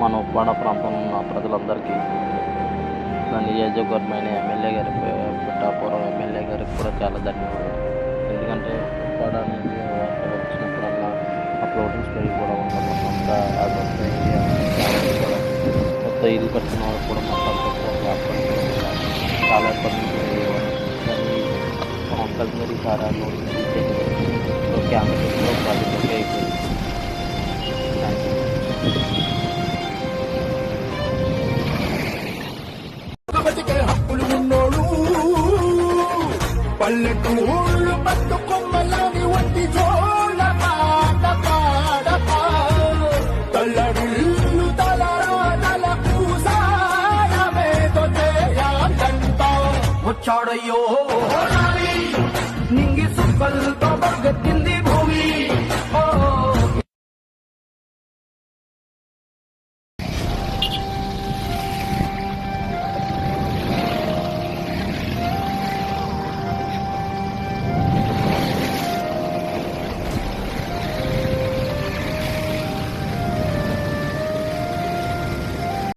మనోపప్రధానం ప్రజలందరికీ నా యాజ government MLA గారికి పుట్టపోరు ఎమ్మెల్యే గారికి కూడా చాలా ధన్యవాదాలు ఎందుకంటే కొడారు నుండి వాట్ అప్షన్ కు అప్లోడింగ్స్ పై బోరా ఉండడం కూడా ఆ రోజుకి యా కట్టే దిగటన కూడా మళ్ళీ ఆపండి చాలా తను కొంతం దగ్నే దిశారా లోకి లోకి ఆమె పల్లెటూ ఊళ్ళు పట్టుకొమ్మలని వట్టి జోళ్ళ పాట పాడపా తల్లడిల్లు తలరో తల పూసాడమేతో చేయాలంటా వచ్చాడయ్యో నింగి సుబ్బల్తో బగట్టి